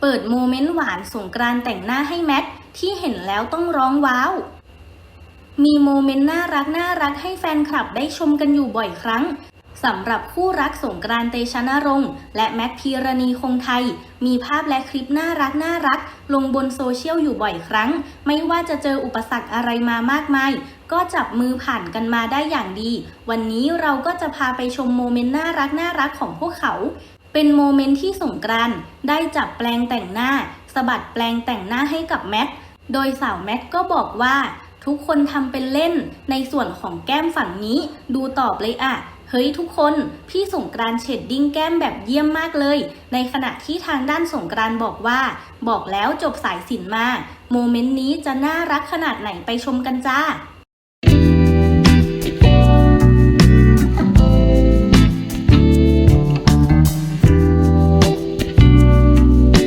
เปิดโมเมนต์หวานสงกรานต์แต่งหน้าให้แมทที่เห็นแล้วต้องร้องว้าว มีโมเมนต์น่ารักน่ารักให้แฟนคลับได้ชมกันอยู่บ่อยครั้งสำหรับคู่รักสงกรานต์เตชะนรงค์และแมทพีรณีคงไทย มีภาพและคลิปน่ารักน่ารัก ลงบนโซเชียลอยู่บ่อยครั้ง ไม่ว่าจะเจออุปสรรคอะไรมามากมาย ก็จับมือผ่านกันมาได้อย่างดี วันนี้เราก็จะพาไปชมโมเมนต์น่ารักน่ารักของพวกเขา เป็นโมเมนต์ที่สงกรานได้จับแปลงแต่งหน้าสะบัดแปลงแต่งหน้าให้กับแมท โดยสาวแมทก็บอกว่า ทุกคนทำเป็นเล่นในส่วนของแก้มฝั่งนี้ ดูตอบเลยอะเฮ้ยทุกคน พี่สงกรานเชดดิ้งแก้มแบบเยี่ยมมากเลย ในขณะที่ทางด้านสงกรานบอกว่า บอกแล้วจบสายสินมา โมเมนต์นี้จะน่ารักขนาดไหนไปชมกันจ้า